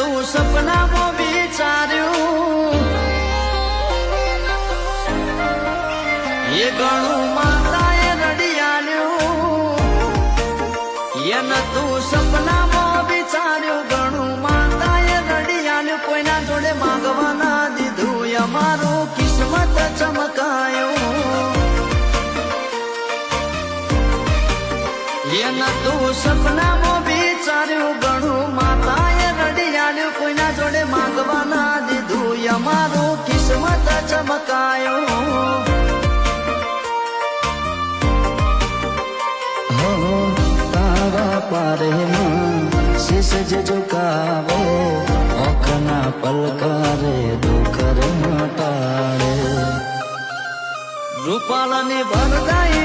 તું સપનામાં વિચાર્યું. એ ઘણું માતાએ આલ્યું એને તું સપનામાં વિચાર્યું. ઘણું માતાએ આલ્યું કોઈના જોડે માંગવાના દીધું. અમારું કિસ્મત ચમકાયું. એના તું સપનામાં અમારું કિસ્મત ચમકાયું. હો તારા પારેમાં શીશ જ ઝુકાવો ઓખના પલકારે રૂપાલાની ભરદાઈની